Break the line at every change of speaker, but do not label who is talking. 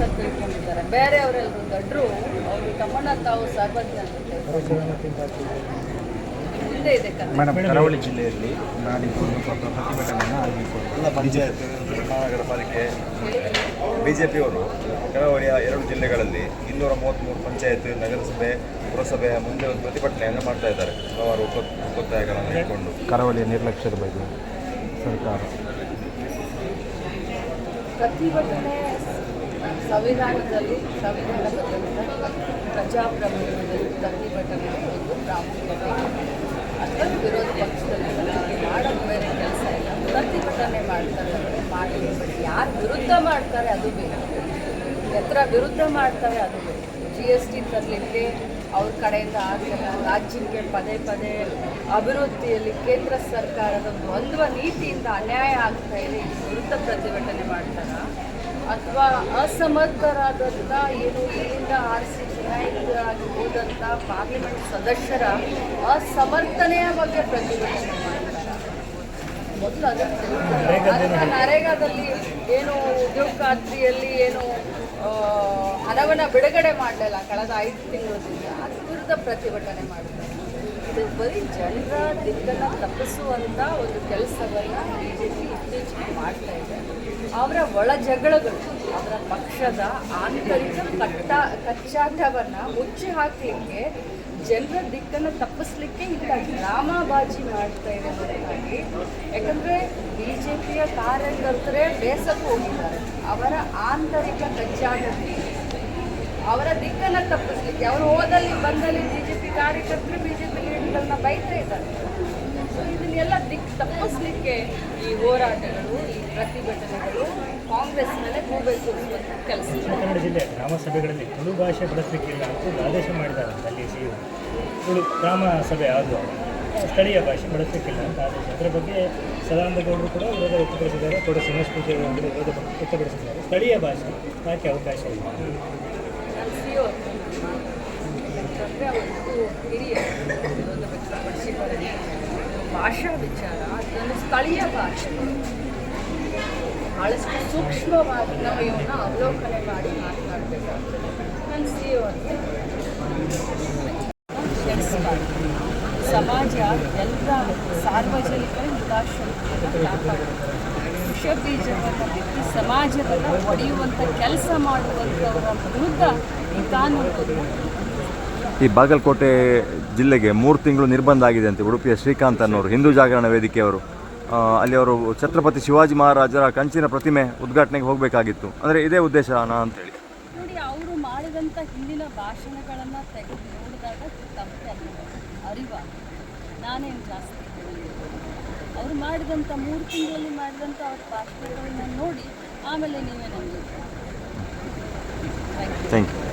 ಅಂತ ತಿಳ್ಕೊಂಡಿದ್ದಾರೆ. ಬೇರೆಯವರೆಲ್ಲರೂ ದಡ್ರು ಅವರು ತಮ್ಮನ್ನ ತಾವು ಸರ್ವಜ್ಞ ಅಂತ ತಿಳ್ಕೊಂಡಿದ್ದಾರೆ. ಇದೆ
ಮೇಡಮ್ ಕರಾವಳಿ ಜಿಲ್ಲೆಯಲ್ಲಿ ನಾಡಿದ್ದು ಒಂದು ಸ್ವಲ್ಪ ಪ್ರತಿಭಟನೆಯನ್ನು
ಆಗಿಕೊಂಡು ಪಂಚಾಯತ್ ಮಹಾನಗರ ಪಾಲಿಕೆ ಬಿ ಜೆ ಪಿಯವರು ಕರಾವಳಿಯ ಎರಡು ಜಿಲ್ಲೆಗಳಲ್ಲಿ ಇನ್ನೂರ ಮೂವತ್ತ್ಮೂರು ಪಂಚಾಯತ್ ನಗರಸಭೆ ಪುರಸಭೆಯ ಮುಂದೆ ಒಂದು ಪ್ರತಿಭಟನೆಯನ್ನು ಮಾಡ್ತಾ ಇದ್ದಾರೆ. ಹಲವಾರು ಒಪ್ಪತ್- ಒತ್ತಾಯಗಳನ್ನು ಇಟ್ಕೊಂಡು
ಕರಾವಳಿಯ ನಿರ್ಲಕ್ಷ್ಯದ ಬಗ್ಗೆ ಸರ್ಕಾರ.
ಪ್ರತಿಭಟನೆ ಸಂವಿಧಾನದಲ್ಲಿ ಸಂವಿಧಾನದ ಪ್ರಜಾಪ್ರಭುತ್ವದಲ್ಲಿ ಪ್ರತಿಭಟನೆ ಒಂದು ಪ್ರಾಮುಖ್ಯತೆ. ಅಥವಾ ವಿರೋಧ ಪಕ್ಷದಲ್ಲಿ ಬೇರೆ ಕೆಲಸ ಇಲ್ಲ. ಪ್ರತಿಭಟನೆ ಮಾಡ್ತಾರೆ ಅಂದರೆ ಮಾಡಿ ಯಾರು ವಿರುದ್ಧ ಮಾಡ್ತಾರೆ ಅದು ಬೇಕು ಎತ್ತರ ವಿರುದ್ಧ ಮಾಡ್ತಾರೆ ಅದು ಬೇಕು ಜಿ ಎಸ್ ಟಿ ತರಲಿಕ್ಕೆ ಅವ್ರ ಕಡೆಯಿಂದ ಆಗಲಿಲ್ಲ. ರಾಜ್ಯಕ್ಕೆ ಪದೇ ಪದೇ ಅಭಿವೃದ್ಧಿಯಲ್ಲಿ ಕೇಂದ್ರ ಸರ್ಕಾರದ ದ್ವಂದ್ವ ನೀತಿಯಿಂದ ಅನ್ಯಾಯ ಆಗ್ತಾ ಇದೆ. ವಿರುದ್ಧ ಪ್ರತಿಭಟನೆ ಮಾಡ್ತಾರ? ಅಥವಾ ಅಸಮರ್ಥರಾದಂಥ ಏನು ಇಲ್ಲಿಂದ ಆರಿಸಿ ಚುನಾಯಿತರಾಗಿ ಹೋದಂಥ ಪಾರ್ಲಿಮೆಂಟ್ ಸದಸ್ಯರ ಅಸಮರ್ಥನೆಯ ಬಗ್ಗೆ ಪ್ರತಿಭಟನೆ ಮಾಡ್ತಾರೆ. ಮೊದಲು ಅದನ್ನು ನರೇಗಾದಲ್ಲಿ ಏನು ಉದ್ಯೋಗ ಖಾತ್ರಿಯಲ್ಲಿ ಏನು ಹಣವನ್ನು ಬಿಡುಗಡೆ ಮಾಡಲಿಲ್ಲ ಕಳೆದ ಐದು ತಿಂಗಳಿಂದ. ಅದ್ರ ವಿರುದ್ಧ ಪ್ರತಿಭಟನೆ ಮಾಡಿದ್ದಾರೆ ಇದು ಬರೀ ಜನರ ದಿಕ್ಕನ್ನು ತಪ್ಪಿಸುವಂಥ ಒಂದು ಕೆಲಸವನ್ನು ಬಿ ಜೆ ಪಿ ಇತ್ತೀಚೆಗೆ ಅವರ ಒಳ ಜಗಳಗಳು, ಅವರ ಪಕ್ಷದ ಆಂತರಿಕ ಕಟ್ಟ, ಕಚ್ಚಾಟವನ್ನು ಮುಚ್ಚಿ ಹಾಕಲಿಕ್ಕೆ ಜನರ ದಿಕ್ಕನ್ನು ತಪ್ಪಿಸ್ಲಿಕ್ಕೆ ಇಂಥ ಡ್ರಾಮಾಬಾಜಿ ಮಾಡ್ತಾ ಇದೆ ಹೊರತಾಗಿ ಯಾಕಂದರೆ ಬಿ ಜೆ ಪಿಯ ಕಾರ್ಯಕರ್ತರೇ ಬೇಸಕ್ಕೆ ಹೋಗಿದ್ದಾರೆ. ಅವರ ಆಂತರಿಕ ಕಚ್ಚಾಟಕ್ಕೆ, ಅವರ ದಿಕ್ಕನ್ನು ತಪ್ಪಿಸ್ಲಿಕ್ಕೆ, ಅವರು ಹೋದಲ್ಲಿ ಬಂದಲ್ಲಿ ಬಿ ಜೆ ಪಿ ಕಾರ್ಯಕರ್ತರು ಬಿ ಜೆ ಪಿ ಲೀಡರ್ಗಳನ್ನ ಬೈತಾ ಇದ್ದಾರೆ. ಸೊ ಇದನ್ನೆಲ್ಲ ದಿಕ್ಕು ತಪ್ಪಿಸ್ಲಿಕ್ಕೆ ಈ ಹೋರಾಟಗಳು ಈ ಪ್ರತಿಭಟನೆಗಳು ಕಾಂಗ್ರೆಸ್ ಮೇಲೆ ಹೋಗಬೇಕು ಕೆಲಸ.
ದಕ್ಷಿಣ ಕನ್ನಡ ಜಿಲ್ಲೆಯ ಗ್ರಾಮ ಸಭೆಗಳಲ್ಲಿ ತುಳು ಭಾಷೆ ಬಳಸಲಿಕ್ಕಿಲ್ಲ ಅಂತ ಆದೇಶ ಮಾಡಿದ್ದಾರೆ ಅಲ್ಲಿ ಸಿ ತುಳು ಗ್ರಾಮ ಸಭೆ ಆದರೂ ಸ್ಥಳೀಯ ಭಾಷೆ ಬಳಸಲಿಕ್ಕಿಲ್ಲ ಅಂತ ಆದೇಶ. ಅದರ ಬಗ್ಗೆ ಸದಾನಂದಗೌಡರು ಕೂಡ ವಿರೋಧ ವ್ಯಕ್ತಪಡಿಸಿದ್ದಾರೆ. ಕೂಡ ಸಂಸ್ಕೃತಿ ವಿರೋಧ ವ್ಯಕ್ತಪಡಿಸಿದ್ದಾರೆ. ಸ್ಥಳೀಯ ಭಾಷೆ ಯಾಕೆ ಅವಕಾಶ ಇಲ್ಲ.
ಹಿರಿಯ ಭಾಷಾ ವಿಚಾರ ಅದನ್ನು ಸ್ಥಳೀಯ ಭಾಷೆ. ಬಹಳಷ್ಟು ಸೂಕ್ಷ್ಮವಾಗಿ ನಾವು ಇವನ್ನ ಅವಲೋಕನೆ ಮಾಡಿ ಮಾತನಾಡಬೇಕಾಗ್ತದೆ ನನ್ನ ಸಿ ಅಂತ ಸಮಾಜ ಎಲ್ಲ ಸಾರ್ವಜನಿಕರ ಹಿತಾಸಕ್ತಿಯನ್ನು ಕಾಪಾಡಬೇಕು. ವಿಷ ಬೀಜವನ್ನು ಬಿತ್ತಿ ಸಮಾಜವನ್ನು ಒಡೆಯುವಂಥ ಕೆಲಸ ಮಾಡುವಂಥವರ ವಿರುದ್ಧ ಕಾನೂನು
ಈ ಬಾಗಲಕೋಟೆ ಜಿಲ್ಲೆಗೆ ಮೂರು ತಿಂಗಳು ನಿರ್ಬಂಧ ಆಗಿದೆ ಅಂತ ಉಡುಪಿಯ ಶ್ರೀಕಾಂತ್ ಅನ್ನೋರು ಹಿಂದೂ ಜಾಗರಣ ವೇದಿಕೆಯವರು. ಅಲ್ಲಿ ಅವರು ಛತ್ರಪತಿ ಶಿವಾಜಿ ಮಹಾರಾಜರ ಕಂಚಿನ ಪ್ರತಿಮೆ ಉದ್ಘಾಟನೆಗೆ ಹೋಗಬೇಕಾಗಿತ್ತು. ಅಂದರೆ ಇದೇ ಉದ್ದೇಶನ ಅಂತೇಳಿ
ನೋಡಿ ಅವರು ಮಾಡಿದಂಥ ಹಿಂದಿನ ಭಾಷಣಗಳನ್ನು ತೆಗೆದು ನೋಡಿದಾಗ ತಪ್ಪೆ ಅರಿವ. ನಾನೇನು ಜಾಸ್ತಿ ಅವರು ಅವ್ರು ಮಾಡಿದಂಥ ಮೂರು ತಿಂಗಳಲ್ಲಿ ಮಾಡಿದಂಥ ಅವ್ರ ಭಾಷಣಗಳನ್ನು ನೋಡಿ ಆಮೇಲೆ ನೀವೇ ನಮಗೆ
ಥ್ಯಾಂಕ್ ಯು